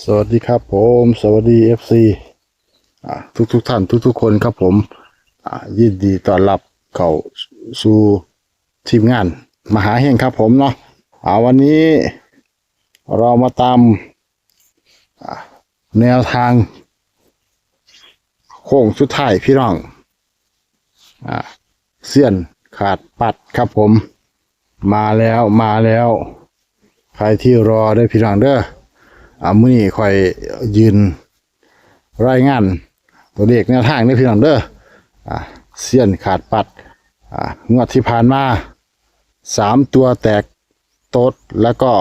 สวัสดีครับผม สวัสดีเอฟซีทุกทุกท่านทุกทุกคนครับผมยินดีต้อนรับเข้าสู่ทีมงานมหาเฮงครับผมเนาะวันนี้เรามาตามแนวทาง โค้งสุดท้ายพี่น้องอเสี้ยนขาดปัดครับผม มาแล้วมาแล้ว ใครที่รอได้พี่น้องเด้อ อ่ามื้อนี้ค่อยยืนรายงาน ตัวเลขแนวทางนี่พี่น้องเด้ออ่าเสี้ยนขาดปัดอ่างวดที่ผ่านมาสามตัวแตกโต๊ดแล้วก็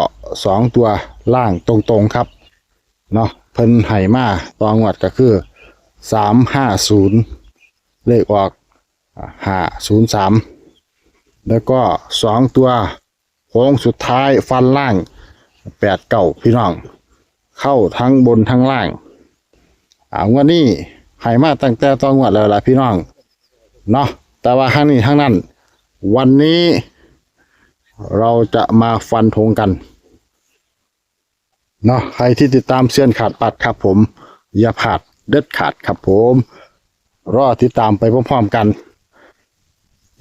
สองตัวล่างตรงๆครับเนาะเพิ่นไห่มาตองวดก็คือสามห้าศูนย์เลขออกห้าศูนย์สามแล้วก็สองตัวโค้งสุดท้ายฟันล่างแปดเก่าพี่น้อง เข้าทั้งบนทั้งล่างอ่าวดนี้ใหายมาตั้งแต่ตอนงวดแล้วล่ะพี่น้องเนาะแต่ว่าทั้งนี้ทั้งนั้น วันนี้เราจะมาฟันธงกันเนาะใครที่ติดตามเซียนขาดปัดครับผม อย่าพลาดเด็ดขาดครับผม รอติดตามไปพร้อมๆกัน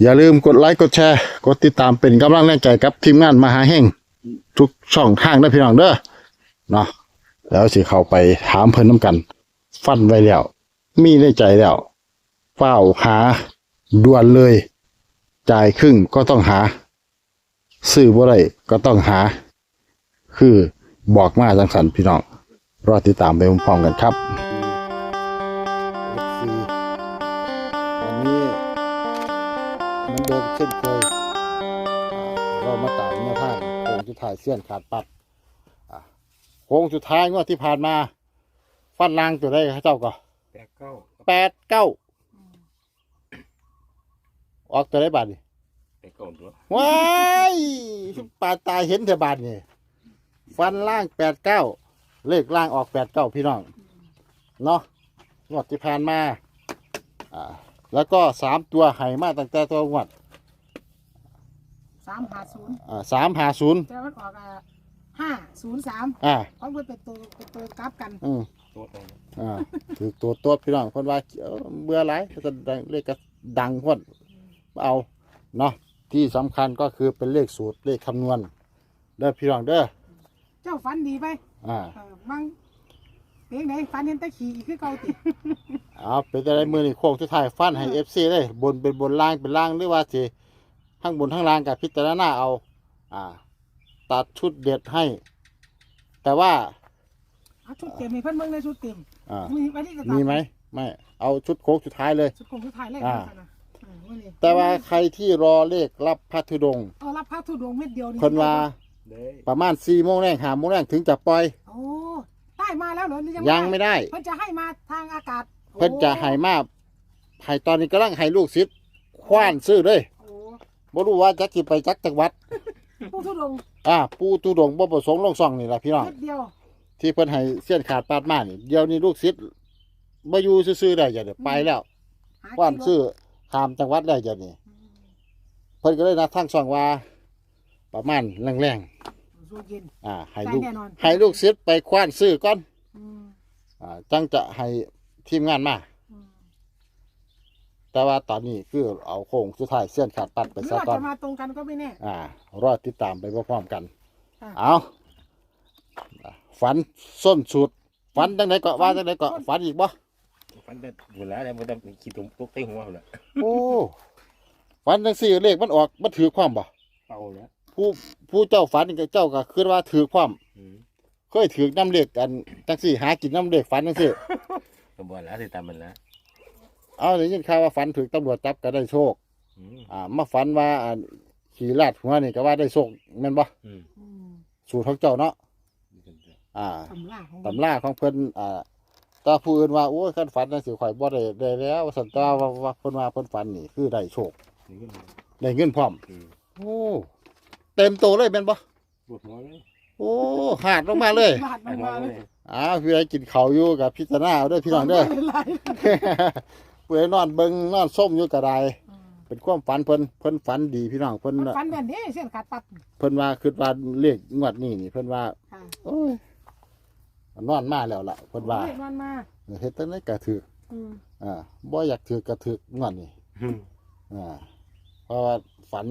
อย่าลืมกดไลค์กดแชร์ กดติดตามเป็นกำลังแรงใจกับทีมงานมหาเฮงทุกช่องทางนะพี่น้องเด้อเนาะ แล้วสิเข้าไปถามเพิ่นน้ำกัน ฟันไว้แล้ว มีในใจแล้วเฝ้าหาด่วนเลย จ่ายครึ่งก็ต้องหา ซื้อบ่ได้ก็ต้องหา คือบอกมาจังสันพี่น้องรอติดตามไปพร้อมๆกันครับวันนี้มันเดิมเช่นเคยเรามาตามแนวทางโค้งสุดท้ายเสี้ยนขาดปัด โค้งสุดท้ายงวดที่ผ่านมา ฟันลางตัวได้เจ้าก็แปดเก้าแปดเก้าออกตัวได้บาทนี่แปดเก้าตัวว้ายปาดตายเห็นแต่บาทนี่ฟันล่างแปดเก้าเลขล่างออกแปดเก้าพี่น้องเนาะงวดที่ผ่านมาอ่าแล้วก็สามตัวไห่มาตั้งแต่ตัวงวดสามหาศูนย์อ่าสามหาศูนย์แต่มันออก ห้าศูนย์สามอ่าเพราะมันเป็นตัวเป็นตัวกราฟกันอืมตัวตรงอ่าถือตัวตัวพี่น้องคนว่าเอ้อเบื่อไรจะดังเลขก็ดังคนเอาเนาะที่สำคัญก็คือเป็นเลขสูตรเลขคำนวณเด้อพี่น้องเด้อเจ้าฝันดีไปอ่าเออมังเพียงไหนฝันเห็นแตะขี่คือเก่าติเอาเป็นอะไรมือนี่โค้งสุดท้ายฟันให้เอฟซีเลยบนเป็นบนล่างเป็นล่างหรือว่าสิทั้งบนทั้งล่างกับพิจารณาเอา อ่า ตัดชุดเด็ดให้ แต่ว่า เอาชุดเต็มมีเพิ่นเมืองในชุดเต็มอ่า มีวันนี้ก็ตัดมีไหมไม่เอาชุดโค้งสุดท้ายเลย ชุดคงชุดไทายเลยอ่ากันนะเออวันนี้แต่ว่าใครที่รอเลขรับพัทธุดงค์เอารับพระธุดงค์เม็ดเดียวนี่เพิ่นว่าเด้ประมาณสี่โมงแรงหาโมงแรงถึงจะปล่อย โอ้ได้มาแล้วเหรอหรือยังไม่ได้ เพิ่นจะให้มาทางอากาศเพิ่นจะให้มาให้ตอนนี้กำลังให้ลูกศิษย์คว้านซื้อเลยโอ้บ่รู้ว่าจะสิไปจักจังหวัด ผู้ธุดงค์อ่าปู่ตุดงค์บ่ประสงค์ลงซ่องนี่ล่ะพี่น้อง เม็ดเดียวที่เพิ่นให้เส้นขาดปาดมานี่เดี๋ยวนี้ลูกศิษย์บ่อยู่ซื่อๆได้จ้ะเดี๋ยวไปแล้วหคว้านกิโลซื้อข้ามจังหวัดได้จ้ะนี่อืมเพิ่นก็เลยนัดทางช่องว่า ประมาณแรงสู้เย็นๆอ่าให้ลูกได้แน่นอนให้ลูกศิษย์ไปคว้านซื้อก่อนอืมอ่าจังจะให้ทีมงานมาอืม แต่ว่าตอนนี้คือเอาโค้งสุดท้ายเส้นขาดปัดไปหรือซะว่าก่อน จะมาตรงกันก็ไม่แน่ อ่ารอติดตามไปพร้อมๆกัน ค่ะ เอาฝันส้นสุดฝันจังไดก็ว่าจังไดก็ฝันอีกบ่ ฟันเด็ดบุญแล้วเนี่ยมันต้องคิดตรงตุ๊กเต้หัวเลยโอ้ฝันจังสี่เลขมันออกมันถือความบ่ เอาแล้วผู้ผู้เจ้าฝันนี่ก็เจ้าก็คิดว่าถือความ อืมเคยถือน้ำเลขกันจังสี่หากินน้ำเลขฝันจังสี่ ก็บ่แล้วสิตามมันแล้ว เอาได้ยินข่าวว่าฝันถือตำรวจจับก็ได้โชค อืมอ่า มาฝันว่าอ่าขี่ลาดหัวนี่ก็ว่าได้โชคแม่นบ่อืมอืมสูตรของเจ้าเนาะอ่า ตำราของตำราของเพิ่นอ่าแตาผู้อื่นว่าโอ้ยคันฝันจังสิข่อยบ่ได้ได้แล้วสันตาว่าว่าเพิ่นว่าเพิ่นฝันนี่คือได้โชคนี่ก็ได้เงินพร้อม อืมโอ้ เต็มโตเลยแม่นบ่ปวดหัวเลยโอ้หาดลงมาเลยลาดมันมาเลยอ้าวพี่ไอ้กินข้าวอยู่กับพิจารณาเอาเด้อพี่น้องเด้อลายเปื่อยนอนเบิ่งนอนส้มอยู่กระไดอืมเป็นความฝันเพิ่นเพิ่นฝันดีพี่น้องเพิ่นมันฟันแบบนี้เส้นขาดปัด เพิ่นว่าคิดว่าเลขงวดนี้นี่เพิ่นว่าค่ะ โอ้ยนอนมาแล้วล่ะเพิ่นว่าโอ้ยนอนมาเฮ็ดจังได๋ก็ถืออืมอ่าบ่อยากถือก็ถืองอนนี่อ่าเพราะว่าฝัน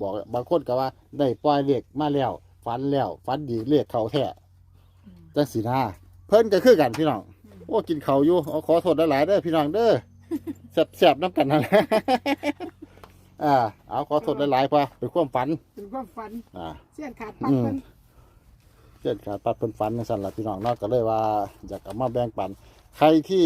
บอกบางคนก็ว่า ได้ปล่อยเลขมาแล้ว ฝันแล้ว ฝันดีเลขเขาแท้จังสีนาเพิ่นก็คือกันพี่น้องโอ้กินเขาวอยู่เอาขอโทษหลายๆเด้อพี่น้องเด้อ แซ่บๆน้ำกันนั่นแหละอ่า เอาขอโทษหลายๆพอเป็นความฝันถึงความฝัน อ่า เสี้ยนขาดปัดอืมเพิ่นเจ็ดขาดปัดเพิ่นฝันในสั่นละพี่น้องเนาะก็เลยว่าอยากกลับมาแบ่งปัน ใครที่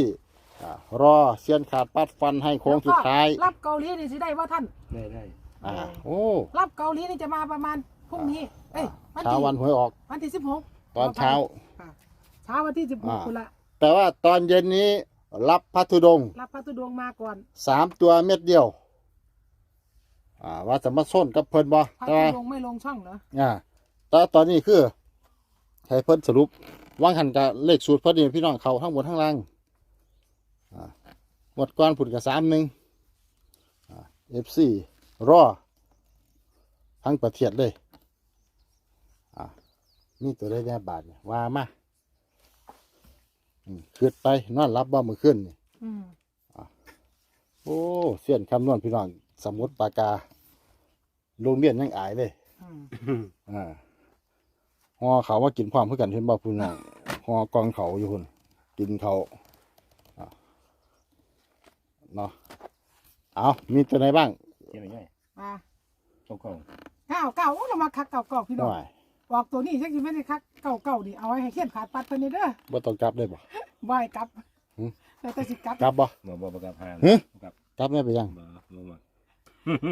อ่ารอเสียนขาดปัดฟันให้โค้งสุดท้าย แล้วก็รับเกาหลีนี่สิได้ว่าท่าน ได้ได้อ่า โอ้รับเกาหลีนี่จะมาประมาณพรุ่งนี้ เอ้ยวันเช้าที่วันหวยออก วันที่สิบหกตอนเช้า เช้าวันที่สิบหกอ่า คุณละแต่ว่าตอนเย็นนี้ รับพัทุดงค์รับพระตุดงค์มาก่อนสามตัวเม็ดเดียว อ่า ว่าจะมาส้นกับเพิ่นบ่พระแต่ตุว่าดงค์ไม่ลงช่องเหรออ่าแต่ตอนนี้คือให้เพิ่นสรุปวางหันกับเลขสูตรพอดีพี่น้องเขาทั้งบนทั้งล่างอ่าหมดก้อนผุดกับสามหนึ่งเอฟซีรอทั้งประเทศเลยอ่านี่ตัวได้แน่บาทเนี่ยว่ามา อืมขึ้นไปนอนรับบ่มือขึ้นนี่อืมโอ้เสียนคำนวณพี่น้องสมุดปากกาโรงเรียนยังอายเลยอืมอ่าหอเขาว่ากินความเพื่อกันเห็นบ่พี่น้องหอกองเขาอยู่คุณกินเขาอ่าเนาะเอามีตัวไหนบ้างเที่ยวง่ายมาๆเก่าเก้าเก้าโอ้เรามาคักเก้าเก้าพี่หน้องน่อย บอกตัวนี้จักสิไม่ได้คักเก้าเก้าดิเอาไว้ให้เขียนขาดปัดเพิ่นนี่เด้อบ่ต้องกลับได้บ่ บ่ให้กลับหืม แล้วแต่สิกลับกลับบ่ๆบ่บ่บ่กับหางหึกับกลับได้ไปยัง บ่บ่บ่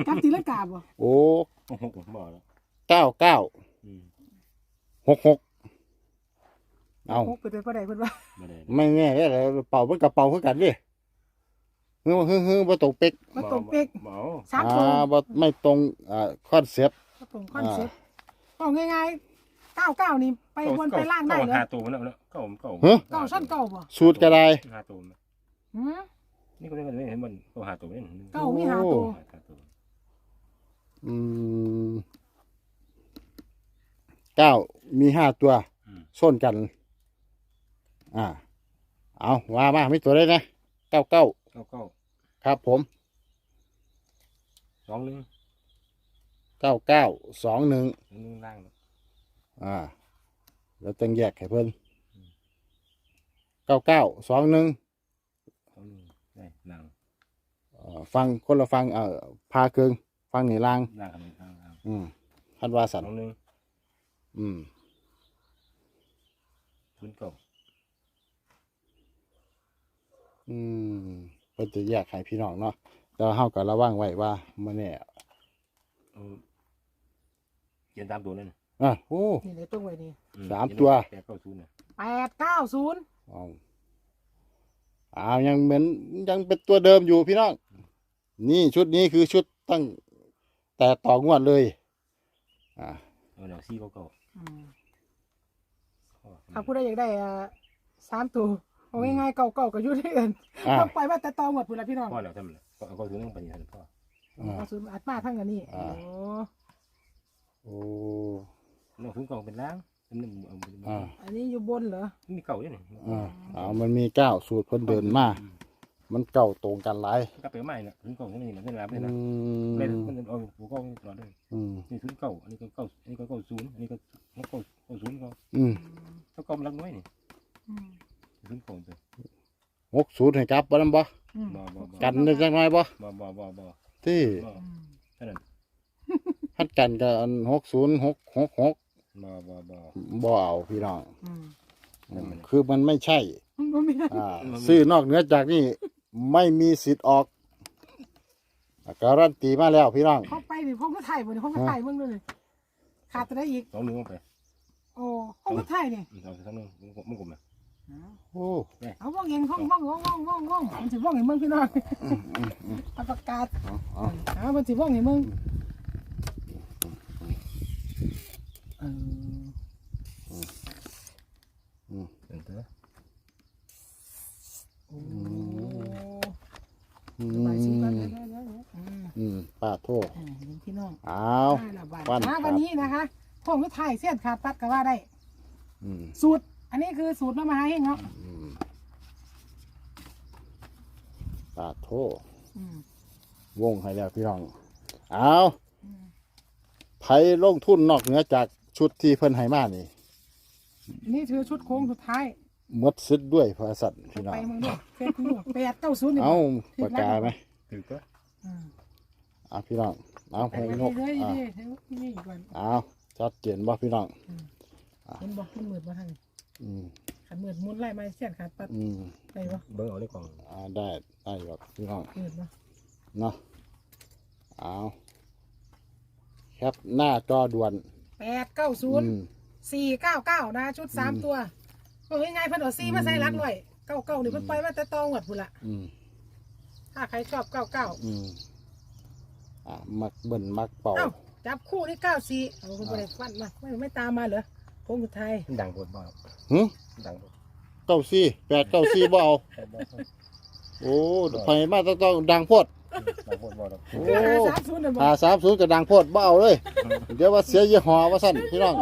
กลับตีลังกาบ่โอ้โอ้โหบ่แล้วเก้าเก้าอืมหกหกเอา โอ้เปิดไปบ่ได้เพิ่นว่าบ่ได้ไม่แน่เลยเป่าเพิ่นกับเป่าเพื่อกันดิเฮ้ยเฮ้ยเฮ้ยบ่ตรงเป๊กบ่ตรงเป๊กบ่เอาสามอ่าตัวบ่ไม่ตรงอ่าคอนเซ็ปต์บ่ตรงคอนเซ็ปต์บอกง่ายๆเก้าเก้านี่ไปบนไปล่างได้เหรอหาตัวมันแล้วเนาะเก่าเก่าฮะเก้าชั้นเก้าบ่สูตรก็ได้หาตัวมันหืมนี่ก็ไม่เห็นมันเก่าหาตัวนี่เก้ามีหาตัวหาตัวอืมเก้ามีห้าตัวอืมส้นกัน อ่า เอาว่ามาไม่ตัวได้นะเก้าเก้าเก้าเก้าครับผมสองหนึ่งเก้าเก้าสองหนึ่งหนึ่งล่างเนาะ อ่า แล้วต้องแยกให้เพิ่นเก้าเก้าสองหนึ่งสองหนึ่งได้ล่างอ่าฟังคนละฟังเอ่อพาเกิงฟังหนีลางล่างกับหนึ่งล่างล่างอืมพันวาสัสนองหนึ่งอืม ศูนย์เก้าอืมเพิ่นจะแยกให้พี่น้องเนาะแต่ว่าเฮาก็ระวังไว้ว่ามันเนี่ยเอาเขียนตามตัวนั่น อะโอ้ นี่ในตัวไว้นี่อืสามตัว แปดเก้าศูนย์น่ะแปดเก้าศูนย์เอาอ้าวยังเหมือนยังเป็นตัวเดิมอยู่พี่น้อง นี่ชุดนี้คือชุดตั้งแต่ต่องวดเลย อ่าเอาเดี๋ยวซี่เก้าเก้าอืมอ๋อถ้าผู้ใดอยากได้อ่าสามตัวเอาง่ายๆเก่าๆก็อยู่ที่อื่นอ่าต้องไปว่าแต่ตอหมดพุ่นละพี่น้องพ่อแล้วทำไมเอาเก้าศูนย์ต้องไปยันพ่ออ่ากระสุนอัดมาทั้งอันนี้อ่า โอ้โอ้ น้องศูนย์เก้าเป็นล่างเป็นหนึ่งเอาเป็นอ่าอันนี้อยู่บนเหรอมีเก่าด้วยนี่อ่าเอามันมีเก้าสูตรเพิ่นเดินมา มันเก่าตรงกันหลายก็ไปใหม่น่ะศูนย์เก้าไม่มีนะไม่รับอืเลยนะไม่มันเอาหัวเก้าตลอดเลยอืมนี่ศูนย์เก้าอันนี้ก็เก้าอันนี้ก็เก้าศูนย์อันนี้ก็เก้าเก้าเก้าศูนย์ก็อืมเก้าเก้ามันรักน้อยนี่อืมศูนย์เก้าตัวหกสูตรให้กลับบ่นำบ่อืมบ่บ่บ่กันได้จังน้อยบ่บ่บ่บ่บ่ที่บ่อืมเท่านั้นฮัดกันกับอันหกศูนย์หกหกหก บ่บ่บ่ บ่เอาพี่น้องอืมอืมคือมันไม่ใช่บ่มีอ่าซื้อนอกเหนือจากนี้ไม่มีสิทธิ์ออกการันตีมาแล้วพี่น้อง เขาไปนี่เขาก็ถ่ายบ่นี่เขาก็ถ่ายมึงด้วยนี่ขาดตัวได้อีก สองหนึ่งลงไปโอ้เขาก็ถ่ายนี่อืมเอาสองหนึ่งมึงกลมนะโอ้เอาว่องเองว่องว่องว่องว่องว่องว่องมันสิว่องให้มึงพี่น้องเอาประกาศเอาเอาเอามันสิว่องให้มึง เออเห็นเถอะโอ้อืสบายสิบาทมเดี๋ยวเดี๋ยวเดี๋ยวอืมอืมป้าโทษอ่าเห็นพี่น้องเอาได้ละบาทวันอ่าครับวันนี้นะคะพวกก็ถ่ายเส้นขาดปัดก็ว่าได้ อืมสูตร อันนี้คือสูตรมะมหาเฮงเนาะอืมปาโทอืมวงให้แล้วพี่น้องเอาอืมไผลงทุนนอกเหนือจาก ชุดที่เพิ่นให้มานี่อันนี้คือชุดโค้งสุดท้ายหมดสิทธิ์ด้วยพระสัตว์พี่น้อไปงมึงด้วยเฟซมึงด้วยแปดเก้าศูนย์นี่เอาปากกาไหมถือตัวอืมเอาพี่น้องเอาไปให้ไปนกเลยอ่าเลยนี่นี่อีกวันเอาชัดเจนบ่พี่น้องเห็นบอกมันมืดมาทางอืมขันมืดมุนไล่มาเสียนขาดปัดอืมไปวะเบิ้งเอาในกล่องอ่าได้ได้แบบพี่น้องมืดวะเนาะเอาแคปหน้าจอด่วน แปดเก้าศูนย์อืมสี่เก้าเก้านะชุดสามตัวบอกง่ายๆเพิ่นเอาสี่มาใส่รักหน่อยเก้าเก้านี่เพิ่นปล่อยมาแต่ตองหมดพุ่นละอืมถ้าใครชอบเก้าเก้าอืมอ่ามักเบิ่นมักเป่าเอ้าจับคู่ที่เก้าสี่เอาคุณบริฟันมาไม่ไม่ตามมาเหรอโค้งสุดท้ายดังปวดบ่ครับหึดังปวดเก้าสี่แปดเก้าสี่บ่เอาบ่โอ้ไฟมาต้องต้องดังโพด ดังปวดบ่ครับโอ้คือหาสามศูนย์น่ะบอหากสามศูนย์ก็ดังโพดบ่เอาเลย เดี๋ยวว่าเสียยี่ห้อว่าสั่นพี่น้อง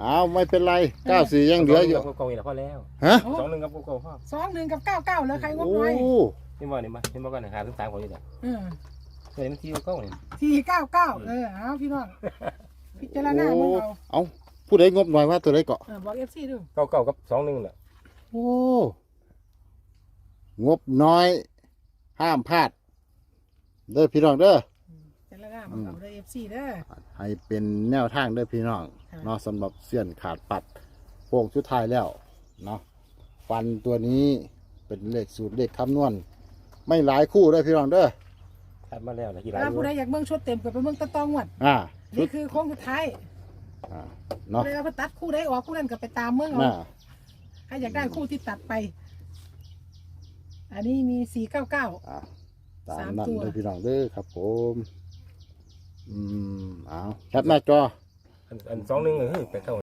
อ้าวไม่เป็นไรเก้าสี่ยังเหลืออยู่กับกล่องนี่แหละพอแล้วฮะสองหนึ่งกับกล่องพ่อสองหนึ่งกับเก้าเก้าแล้วใครงบโอ้น้อยนี่บ่นี่บ่นี่บ่กันหาถึงสามคนอยู่แต่เออเคยมันที่เก้านี่สี่เก้าเก้าเออเอาพี่น้องพิจารณาโอ้เมื่งเอาเอาผู้ใดงบหน่อยว่าตัวใดเกาะเออบอกเอฟซีดูเก้าเก้ากับสองหนึ่งแหละโอ้งบน้อย ห้ามพลาด เด้อพี่น้องเด้อพิจารณาเมื่งเอาได้เอฟซีเด้อ ให้เป็นแนวทางเด้อพี่น้องค่ะ เนาะสำหรับเสี้ยนขาดปัดโป่งชุดท้ายแล้วเนาะฟันตัวนี้เป็นเลขสูตรเลขคำนวณ ไม่หลายคู่เด้อพี่น้องเด้อทัดมาแล้วนะกี่หลายถ้าผู้ใดอยากเมืองชุดเต็มก็ไปเมืองตะตองหวดอ่าชุนี่ดคือโค้งสุดท้ายอ่าเนาะผู้ใดเอาไปตัดคู่ใดออกคู่นั้นก็ไปตามเมืองเอาน่าใครอยากได้คู่ที่ตัดไป อันนี้มีสี่เก้าเก้าอ่า ตามสามนั้นตัวเด้อพี่น้องเด้อครับ ผม อืมเอาแคปหน้าจออันอันสองหนึ่งเออแปดเก้า